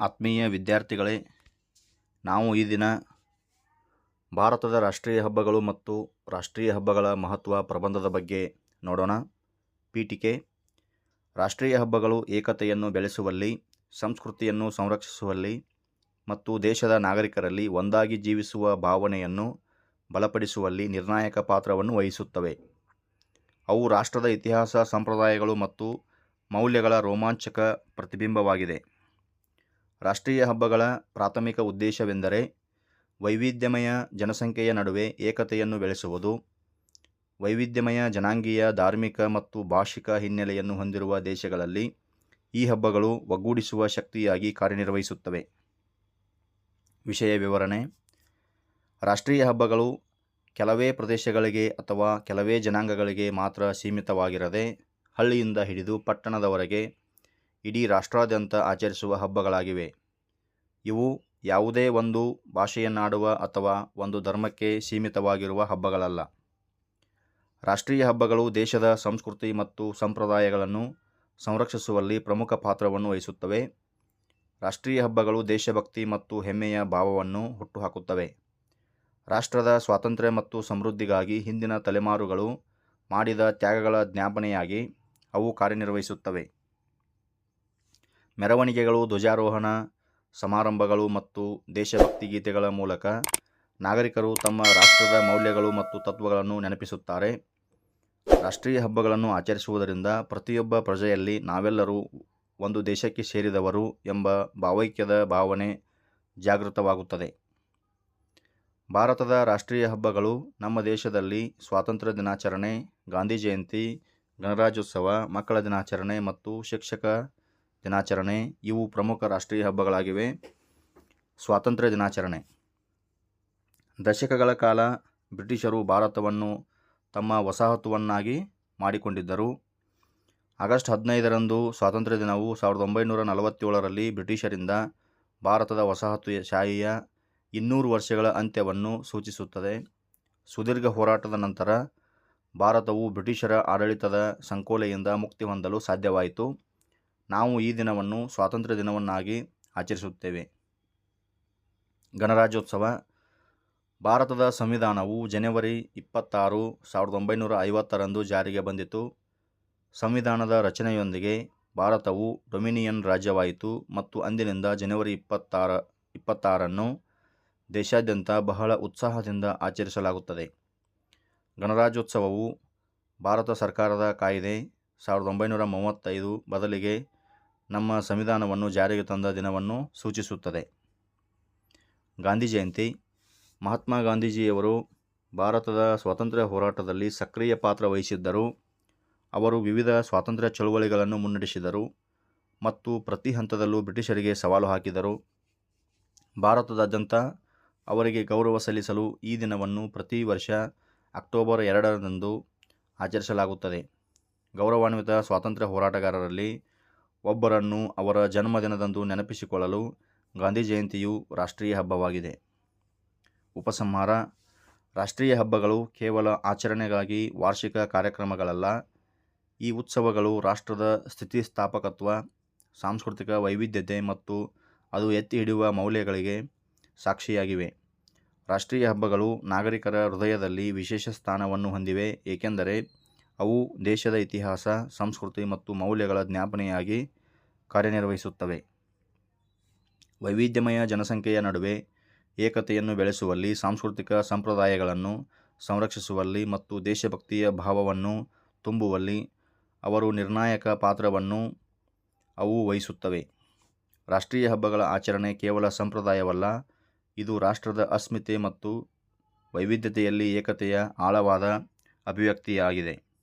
ಆತ್ಮೀಯ ವಿದ್ಯಾರ್ಥಿಗಳೇ, ನಾವು ಈ ದಿನ ಭಾರತದ ರಾಷ್ಟ್ರೀಯ ಹಬ್ಬಗಳು ಮತ್ತು ರಾಷ್ಟ್ರೀಯ ಹಬ್ಬಗಳ ಮಹತ್ವ ಪ್ರಬಂಧದ ಬಗ್ಗೆ ನೋಡೋಣ. ಪೀಠಿಕೆ, ರಾಷ್ಟ್ರೀಯ ಹಬ್ಬಗಳು ಏಕತೆಯನ್ನು ಬೆಳೆಸುವಲ್ಲಿ, ಸಂಸ್ಕೃತಿಯನ್ನು ಸಂರಕ್ಷಿಸುವಲ್ಲಿ ಮತ್ತು ದೇಶದ ನಾಗರಿಕರಲ್ಲಿ ಒಂದಾಗಿ ಜೀವಿಸುವ ಭಾವನೆಯನ್ನು ಬಲಪಡಿಸುವಲ್ಲಿ ನಿರ್ಣಾಯಕ ಪಾತ್ರವನ್ನು ವಹಿಸುತ್ತವೆ. ಅವು ರಾಷ್ಟ್ರದ ಇತಿಹಾಸ, ಸಂಪ್ರದಾಯಗಳು ಮತ್ತು ಮೌಲ್ಯಗಳ ರೋಮಾಂಚಕ ಪ್ರತಿಬಿಂಬವಾಗಿದೆ. ರಾಷ್ಟ್ರೀಯ ಹಬ್ಬಗಳ ಪ್ರಾಥಮಿಕ ಉದ್ದೇಶವೆಂದರೆ ವೈವಿಧ್ಯಮಯ ಜನಸಂಖ್ಯೆಯ ನಡುವೆ ಏಕತೆಯನ್ನು ಬೆಳೆಸುವುದು, ವೈವಿಧ್ಯಮಯ ಜನಾಂಗೀಯ, ಧಾರ್ಮಿಕ ಮತ್ತು ಭಾಷಿಕ ಹಿನ್ನೆಲೆಯನ್ನು ಹೊಂದಿರುವ ದೇಶಗಳಲ್ಲಿ ಈ ಹಬ್ಬಗಳು ಒಗ್ಗೂಡಿಸುವ ಶಕ್ತಿಯಾಗಿ ಕಾರ್ಯನಿರ್ವಹಿಸುತ್ತವೆ. ವಿಷಯ ವಿವರಣೆ, ರಾಷ್ಟ್ರೀಯ ಹಬ್ಬಗಳು ಕೆಲವೇ ಪ್ರದೇಶಗಳಿಗೆ ಅಥವಾ ಕೆಲವೇ ಜನಾಂಗಗಳಿಗೆ ಮಾತ್ರ ಸೀಮಿತವಾಗಿರದೆ ಹಳ್ಳಿಯಿಂದ ಹಿಡಿದು ಪಟ್ಟಣದವರೆಗೆ ಇಡೀ ರಾಷ್ಟ್ರಾದ್ಯಂತ ಆಚರಿಸುವ ಹಬ್ಬಗಳಾಗಿವೆ. ಇವು ಯಾವುದೇ ಒಂದು ಭಾಷೆಯನ್ನಾಡುವ ಅಥವಾ ಒಂದು ಧರ್ಮಕ್ಕೆ ಸೀಮಿತವಾಗಿರುವ ಹಬ್ಬಗಳಲ್ಲ. ರಾಷ್ಟ್ರೀಯ ಹಬ್ಬಗಳು ದೇಶದ ಸಂಸ್ಕೃತಿ ಮತ್ತು ಸಂಪ್ರದಾಯಗಳನ್ನು ಸಂರಕ್ಷಿಸುವಲ್ಲಿ ಪ್ರಮುಖ ಪಾತ್ರವನ್ನು ವಹಿಸುತ್ತವೆ. ರಾಷ್ಟ್ರೀಯ ಹಬ್ಬಗಳು ದೇಶಭಕ್ತಿ ಮತ್ತು ಹೆಮ್ಮೆಯ ಭಾವವನ್ನು ಹುಟ್ಟುಹಾಕುತ್ತವೆ. ರಾಷ್ಟ್ರದ ಸ್ವಾತಂತ್ರ್ಯ ಮತ್ತು ಸಮೃದ್ಧಿಗಾಗಿ ಹಿಂದಿನ ತಲೆಮಾರುಗಳು ಮಾಡಿದ ತ್ಯಾಗಗಳ ಜ್ಞಾಪನೆಯಾಗಿ ಅವು ಕಾರ್ಯನಿರ್ವಹಿಸುತ್ತವೆ. ಮೆರವಣಿಗೆಗಳು, ಧ್ವಜಾರೋಹಣ, ಸಮಾರಂಭಗಳು ಮತ್ತು ದೇಶಭಕ್ತಿ ಗೀತೆಗಳ ಮೂಲಕ ನಾಗರಿಕರು ತಮ್ಮ ರಾಷ್ಟ್ರದ ಮೌಲ್ಯಗಳು ಮತ್ತು ತತ್ವಗಳನ್ನು ನೆನಪಿಸುತ್ತಾರೆ. ರಾಷ್ಟ್ರೀಯ ಹಬ್ಬಗಳನ್ನು ಆಚರಿಸುವುದರಿಂದ ಪ್ರತಿಯೊಬ್ಬ ಪ್ರಜೆಯಲ್ಲಿ ನಾವೆಲ್ಲರೂ ಒಂದು ದೇಶಕ್ಕೆ ಸೇರಿದವರು ಎಂಬ ಭಾವೈಕ್ಯದ ಭಾವನೆ ಜಾಗೃತವಾಗುತ್ತದೆ. ಭಾರತದ ರಾಷ್ಟ್ರೀಯ ಹಬ್ಬಗಳು ನಮ್ಮ ದೇಶದಲ್ಲಿ ಸ್ವಾತಂತ್ರ್ಯ ದಿನಾಚರಣೆ, ಗಾಂಧಿ ಜಯಂತಿ, ಗಣರಾಜ್ಯೋತ್ಸವ, ಮಕ್ಕಳ ದಿನಾಚರಣೆ ಮತ್ತು ಶಿಕ್ಷಕ ದಿನಾಚರಣೆ. ಇವು ಪ್ರಮುಖ ರಾಷ್ಟ್ರೀಯ ಹಬ್ಬಗಳಾಗಿವೆ. ಸ್ವಾತಂತ್ರ್ಯ ದಿನಾಚರಣೆ. ದಶಕಗಳ ಕಾಲ ಬ್ರಿಟಿಷರು ಭಾರತವನ್ನು ತಮ್ಮ ವಸಾಹತುವನ್ನಾಗಿ ಮಾಡಿಕೊಂಡಿದ್ದರು. ಆಗಸ್ಟ್ ಹದಿನೈದರಂದು ಸ್ವಾತಂತ್ರ್ಯ ದಿನವು ಸಾವಿರದ ಒಂಬೈನೂರ ನಲವತ್ತೇಳರಲ್ಲಿ ಬ್ರಿಟಿಷರಿಂದ ಭಾರತದ ವಸಾಹತು ಶಾಹಿಯ ಇನ್ನೂರು ವರ್ಷಗಳ ಅಂತ್ಯವನ್ನು ಸೂಚಿಸುತ್ತದೆ. ಸುದೀರ್ಘ ಹೋರಾಟದ ನಂತರ ಭಾರತವು ಬ್ರಿಟಿಷರ ಆಡಳಿತದ ಸಂಕೋಲೆಯಿಂದ ಮುಕ್ತಿ ಹೊಂದಲು ಸಾಧ್ಯವಾಯಿತು. ನಾವು ಈ ದಿನವನ್ನು ಸ್ವಾತಂತ್ರ್ಯ ದಿನವನ್ನಾಗಿ ಆಚರಿಸುತ್ತೇವೆ. ಗಣರಾಜ್ಯೋತ್ಸವ, ಭಾರತದ ಸಂವಿಧಾನವು ಜನವರಿ ಇಪ್ಪತ್ತಾರು, ಸಾವಿರದ ಒಂಬೈನೂರ ಐವತ್ತರಂದು ಜಾರಿಗೆ ಬಂದಿತು. ಸಂವಿಧಾನದ ರಚನೆಯೊಂದಿಗೆ ಭಾರತವು ಡೊಮಿನಿಯನ್ ರಾಜ್ಯವಾಯಿತು ಮತ್ತು ಅಂದಿನಿಂದ ಜನವರಿ ಇಪ್ಪತ್ತಾರ, ಇಪ್ಪತ್ತಾರನ್ನು ದೇಶಾದ್ಯಂತ ಬಹಳ ಉತ್ಸಾಹದಿಂದ ಆಚರಿಸಲಾಗುತ್ತದೆ. ಗಣರಾಜ್ಯೋತ್ಸವವು ಭಾರತ ಸರ್ಕಾರದ ಕಾಯ್ದೆ, ಸಾವಿರದ ಒಂಬೈನೂರ ಮೂವತ್ತೈದು ಬದಲಿಗೆ ನಮ್ಮ ಸಂವಿಧಾನವನ್ನು ಜಾರಿಗೆ ತಂದ ದಿನವನ್ನು ಸೂಚಿಸುತ್ತದೆ. ಗಾಂಧಿ ಜಯಂತಿ. ಮಹಾತ್ಮ ಗಾಂಧೀಜಿಯವರು ಭಾರತದ ಸ್ವಾತಂತ್ರ್ಯ ಹೋರಾಟದಲ್ಲಿ ಸಕ್ರಿಯ ಪಾತ್ರ ವಹಿಸಿದ್ದರು. ಅವರು ವಿವಿಧ ಸ್ವಾತಂತ್ರ್ಯ ಚಳುವಳಿಗಳನ್ನು ಮುನ್ನಡೆಸಿದರು ಮತ್ತು ಪ್ರತಿ ಹಂತದಲ್ಲೂ ಬ್ರಿಟಿಷರಿಗೆ ಸವಾಲು ಹಾಕಿದರು. ಭಾರತದಾದ್ಯಂತ ಅವರಿಗೆ ಗೌರವ ಸಲ್ಲಿಸಲು ಈ ದಿನವನ್ನು ಪ್ರತಿ ವರ್ಷ ಅಕ್ಟೋಬರ್ ಎರಡರಂದು ಆಚರಿಸಲಾಗುತ್ತದೆ. ಗೌರವಾನ್ವಿತ ಸ್ವಾತಂತ್ರ್ಯ ಹೋರಾಟಗಾರರಲ್ಲಿ ಒಬ್ಬರನ್ನು ಅವರ ಜನ್ಮದಿನದಂದು ನೆನಪಿಸಿಕೊಳ್ಳಲು ಗಾಂಧಿ ಜಯಂತಿಯು ರಾಷ್ಟ್ರೀಯ ಹಬ್ಬವಾಗಿದೆ. ಉಪಸಂಹಾರ, ರಾಷ್ಟ್ರೀಯ ಹಬ್ಬಗಳು ಕೇವಲ ಆಚರಣೆಗಾಗಿ ವಾರ್ಷಿಕ ಕಾರ್ಯಕ್ರಮಗಳಲ್ಲ, ಈ ಉತ್ಸವಗಳು ರಾಷ್ಟ್ರದ ಸ್ಥಿತಿಸ್ಥಾಪಕತ್ವ, ಸಾಂಸ್ಕೃತಿಕ ವೈವಿಧ್ಯತೆ ಮತ್ತು ಅದು ಎತ್ತಿ ಹಿಡಿಯುವ ಮೌಲ್ಯಗಳಿಗೆ ಸಾಕ್ಷಿಯಾಗಿವೆ. ರಾಷ್ಟ್ರೀಯ ಹಬ್ಬಗಳು ನಾಗರಿಕರ ಹೃದಯದಲ್ಲಿ ವಿಶೇಷ ಸ್ಥಾನವನ್ನು ಹೊಂದಿವೆ, ಏಕೆಂದರೆ ಅವು ದೇಶದ ಇತಿಹಾಸ, ಸಂಸ್ಕೃತಿ ಮತ್ತು ಮೌಲ್ಯಗಳ ಜ್ಞಾಪನೆಯಾಗಿ ಕಾರ್ಯನಿರ್ವಹಿಸುತ್ತವೆ. ವೈವಿಧ್ಯಮಯ ಜನಸಂಖ್ಯೆಯ ನಡುವೆ ಏಕತೆಯನ್ನು ಬೆಳೆಸುವಲ್ಲಿ, ಸಾಂಸ್ಕೃತಿಕ ಸಂಪ್ರದಾಯಗಳನ್ನು ಸಂರಕ್ಷಿಸುವಲ್ಲಿ ಮತ್ತು ದೇಶಭಕ್ತಿಯ ಭಾವವನ್ನು ತುಂಬುವಲ್ಲಿ ಅವರು ನಿರ್ಣಾಯಕ ಪಾತ್ರವನ್ನು ಅವು ವಹಿಸುತ್ತವೆ. ರಾಷ್ಟ್ರೀಯ ಹಬ್ಬಗಳ ಆಚರಣೆ ಕೇವಲ ಸಂಪ್ರದಾಯವಲ್ಲ, ಇದು ರಾಷ್ಟ್ರದ ಅಸ್ಮಿತೆ ಮತ್ತು ವೈವಿಧ್ಯತೆಯಲ್ಲಿ ಏಕತೆಯ ಆಳವಾದ ಅಭಿವ್ಯಕ್ತಿಯಾಗಿದೆ.